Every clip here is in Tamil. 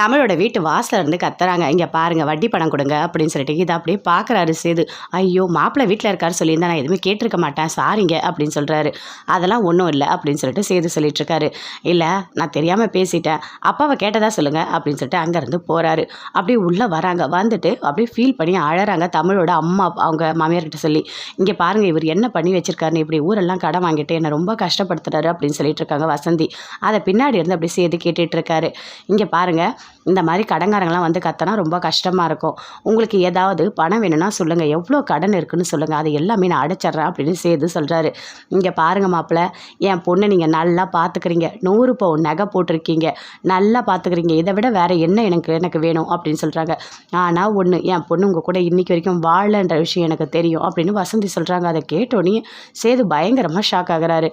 தமிழோட வீட்டு வாசல்ல இருந்து கத்துறாங்க. இங்கே பாருங்க வட்டி பணம் கொடுங்க அப்படின்னு சொல்லிட்டு இதை அப்படியே பார்க்குறாரு சேது. ஐயோ மாப்பிள்ளை வீட்டில் இருக்காரு சொல்லியிருந்தா நான் எதுவுமே கேட்டிருக்க மாட்டேன். சாரிங்க அப்படின்னு சொல்கிறாரு அதெல்லாம் ஒன்றும் இல்லை அப்படின்னு சொல்லிட்டு சேது சொல்லிட்டு இருக்காரு. இல்லை நான் தெரியாமல் பேசிட்டேன். அப்பாவை கேட்டதா சொல்லுங்க அப்படின்னு சொல்லிட்டு அங்கேருந்து போகிறாரு அப்படியே உள்ளே வராங்க. வந்துட்டு அப்படியே ஃபீல் பண்ணி அழறாங்க தமிழோட அம்மா அவங்க மாமியார்கிட்ட சொல்லி. இங்கே பாருங்கள் இவர் என்ன பண்ணி வச்சிருக்காருன்னு இப்படி ஊரெல்லாம் கடன் வாங்கிட்டு என்னை ரொம்ப கஷ்டப்படுத்துறாரு அப்படின்னு சொல்லிட்டு இருக்காங்க வசந்தி. அதை பின்னாடி இருந்து அப்படியே சேது கேட்டுட்டு இருக்காரு. இங்கே பாருங்கள் இந்த மாதிரி கடன்காரங்களாம் வந்து கத்தனா ரொம்ப கஷ்டமாக இருக்கும். உங்களுக்கு ஏதாவது பணம் வேணும்னா சொல்லுங்கள் எவ்வளோ கடன் இருக்குன்னு சொல்லுங்கள் அது எல்லாமே நான் அடைச்சிட்றேன் அப்படின்னு சேர்த்து சொல்கிறாரு இங்கே பாருங்கள் மாப்பிள்ள என் பொண்ணை நீங்கள் நல்லா பார்த்துக்கிறீங்க நூறு பவுன் நகை போட்டிருக்கீங்க. நல்லா பார்த்துக்கிறீங்க இதை விட வேறு என்ன எனக்கு எனக்கு வேணும் அப்படின்னு சொல்கிறாங்க ஆனால் ஒன்று என் பொண்ணு உங்கள் கூட இன்றைக்கி வரைக்கும் வாழன்ற விஷயம் எனக்கு தெரியும் அப்படின்னு வசந்தி சொல்கிறாங்க அதை கேட்டோன்னே சேது பயங்கரமாக ஷாக் ஆகிறாரு.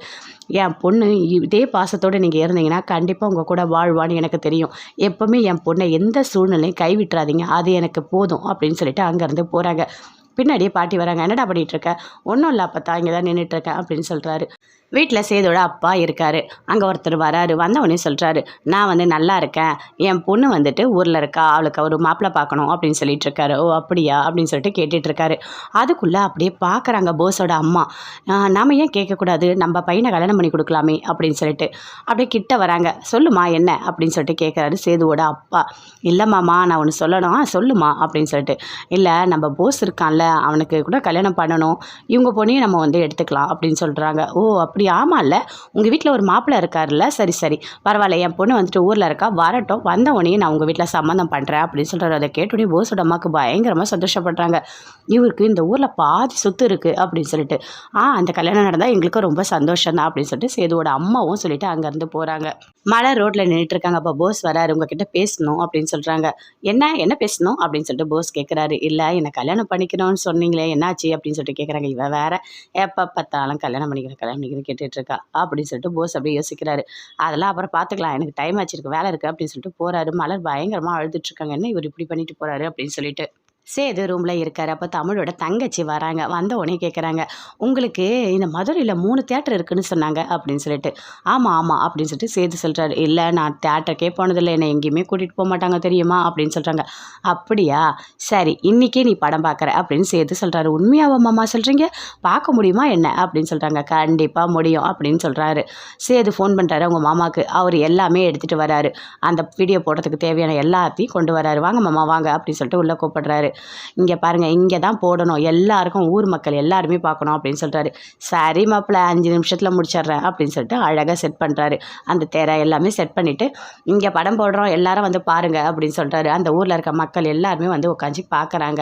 என் பொண்ணு இதே பாசத்தோடு நீங்கள் இருந்தீங்கன்னா கண்டிப்பாக உங்கள் கூட வாழ்வான்னு எனக்கு தெரியும். எப்போவுமே என் பொண்ணை எந்த சூழ்நிலையும் கைவிட்டுறாதீங்க. அது எனக்கு போதும் அப்படின்னு சொல்லிட்டு அங்கேருந்து போகிறாங்க பின்னாடியே பாட்டி வராங்க. என்னடா பண்ணிட்டு ஒன்றும் இல்லை அப்பத்தா இங்கே தான் நின்றுட்டுருக்கேன் அப்படின்னு சொல்கிறாரு வீட்டில் சேதோட அப்பா இருக்கார். அங்கே ஒருத்தர் வராரு. வந்தவொடனே சொல்கிறாரு நான் வந்து நல்லா இருக்கேன். என் பொண்ணு வந்துட்டு ஊரில் இருக்கா. அவளுக்கு ஒரு மாப்பிள்ளை பார்க்கணும் அப்படின்னு சொல்லிட்டு இருக்காரு ஓ அப்படியா? அப்படின்னு சொல்லிட்டு கேட்டுட்டு இருக்காரு அதுக்குள்ளே அப்படியே பார்க்குறாங்க போஸோட அம்மா. நாம் ஏன் கேட்கக்கூடாது? நம்ம பையனை கல்யாணம் பண்ணி கொடுக்கலாமே அப்படின்னு சொல்லிட்டு. அப்படியே கிட்ட வராங்க. சொல்லுமா என்ன? அப்படின்னு சொல்லிட்டு கேட்குறாரு சேதுவோட அப்பா. இல்லைம்மாம்மா நான் ஒன்று சொல்லணும். சொல்லுமா அப்படின்னு சொல்லிட்டு. இல்லை நம்ம போஸ் இருக்கான்ல. அவனுக்கு கூட கல்யாணம் பண்ணணும். இவங்க பொண்ணையும் நம்ம வந்து எடுத்துக்கலாம் அப்படின்னு சொல்கிறாங்க ஓ அப்படி ஆமாம்ல உங்கள் வீட்டில் ஒரு மாப்பிள்ளை இருக்கார்ல சரி சரி. பரவாயில்ல என் பொண்ணு வந்துட்டு ஊரில் இருக்கா? வரட்டும். வந்த உடனே நான் உங்கள் வீட்டில் சம்மந்தம் பண்ணுறேன் அப்படின்னு சொல்கிறாரு அதை கேட்டோடனே போஸோட அம்மாவுக்கு பயங்கரமாக சந்தோஷப்படுறாங்க. இவருக்கு இந்த ஊரில் பாதி சொத்து இருக்குது அப்படின்னு சொல்லிட்டு. ஆ அந்த கல்யாணம் நடந்தால் எங்களுக்கும் ரொம்ப சந்தோஷம் தான் அப்படின்னு சொல்லிட்டு சேதுவோட அம்மாவும் சொல்லிட்டு அங்கேருந்து போகிறாங்க மழை ரோட்டில் நின்றுட்டு இருக்காங்க. அப்போ போஸ் வராரு. உங்ககிட்ட பேசணும் அப்படின்னு சொல்கிறாங்க என்ன? என்ன பேசணும்? அப்படின்னு சொல்லிட்டு போஸ் கேட்குறாரு இல்லை என்னை கல்யாணம் பண்ணிக்கணும்னு சொன்னீங்களே. என்னாச்சு? அப்படின்னு சொல்லிட்டு கேட்குறாங்க இவ வேற எப்போ பார்த்தாலும் கல்யாணம் பண்ணிக்கிறேன் கல்யாணம் பண்ணிக்கிறேன் கேட்டுட்ருக்கா. அப்படின்னு சொல்லிட்டு போஸ் அப்படியே யோசிக்கிறாரு. அதெல்லாம் அப்புறம் பார்த்துக்கலாம். எனக்கு டைம் ஆச்சிருக்கு வேலை இருக்குது அப்படின்னு சொல்லிட்டு போகிறாரு மலர் பயங்கரமாக அழுதுட்ருக்காங்க. என்ன இவர் இப்படி பண்ணிட்டு போகிறாரு அப்படின்னு சொல்லிட்டு. சேது ரூமில் இருக்கார். அப்போ தமிழோட தங்கச்சி வராங்க. வந்த உடனே கேட்குறாங்க உங்களுக்கு இந்த மதுரையில் மூணு தேட்டர் இருக்குன்னு சொன்னாங்க அப்படின்னு சொல்லிட்டு. ஆமாம் ஆமாம் அப்படின்னு சொல்லிட்டு சேது சொல்கிறாரு இல்லை நான் தேட்டருக்கே போனதில்லை. என்னை எங்கேயுமே கூட்டிகிட்டு போக மாட்டாங்க தெரியுமா? அப்படின்னு சொல்கிறாங்க அப்படியா? சரி இன்றைக்கே நீ படம் பார்க்குற அப்படின்னு சேது சொல்கிறாரு உண்மையாவா மாமா சொல்கிறீங்க பார்க்க முடியுமா என்ன? அப்படின்னு சொல்கிறாங்க கண்டிப்பாக முடியும் அப்படின்னு சொல்கிறாரு சேது ஃபோன் பண்ணுறாரு அவங்க மாமாவுக்கு அவர் எல்லாமே எடுத்துகிட்டு வராரு. அந்த வீடியோ போடுறதுக்கு தேவையான எல்லாத்தையும் கொண்டு வராரு. வாங்க மாமா வாங்க அப்படின்னு சொல்லிட்டு உள்ளே கூப்பிடுறாரு. இங்கே பாருங்கள் இங்கே தான் போடணும். எல்லாருக்கும் ஊர் மக்கள் எல்லாருமே பார்க்கணும் அப்படின்னு சொல்கிறாரு சரி மாப்பிள்ள அஞ்சு நிமிஷத்தில் முடிச்சிடுறேன் அப்படின்னு சொல்லிட்டு அழகாக செட் பண்ணுறாரு அந்த தேரை எல்லாமே செட் பண்ணிவிட்டு இங்கே படம் போடுறோம் எல்லாரும் வந்து பாருங்கள் அப்படின்னு சொல்கிறாரு அந்த ஊரில் இருக்க மக்கள் எல்லாருமே வந்து உட்காந்து பார்க்குறாங்க.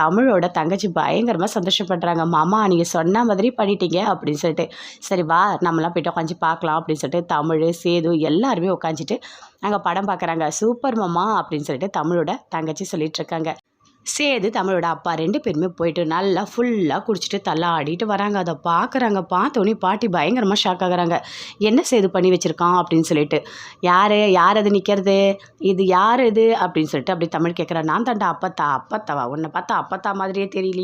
தமிழோட தங்கச்சி பயங்கரமாக சந்தோஷப்படுறாங்க. மாமா நீங்கள் சொன்ன மாதிரி பண்ணிட்டீங்க அப்படின்னு சொல்லிட்டு. சரி வா நம்மளாம் போயிட்டு உட்காந்து பார்க்கலாம் அப்படின்னு சொல்லிட்டு தமிழ் சேது எல்லாருமே உட்காந்துட்டு அங்கே படம் பார்க்குறாங்க. சூப்பர் மாமா அப்படின்னு சொல்லிட்டு தமிழோட தங்கச்சி சொல்லிட்டு இருக்காங்க. சேது தமிழோட அப்பா ரெண்டு பேருமே போயிட்டு நல்லா ஃபுல்லாக குடிச்சிட்டு தள்ளாடிட்டு வராங்க. அதை பார்க்குறாங்க பார்த்தோன்னே பாட்டி பயங்கரமாக ஷாக் ஆகுறாங்க. என்ன சேது பண்ணி வச்சுருக்கான்? அப்படின்னு சொல்லிட்டு. யார்? யார் அது நிற்கிறது இது யார் இது? அப்படின்னு சொல்லிட்டு அப்படி தமிழ் கேட்குறா நான் தாண்டா அப்பத்தா. அப்பத்தாவா? உன்னை பார்த்தா அப்பத்தா மாதிரியே தெரியலையே.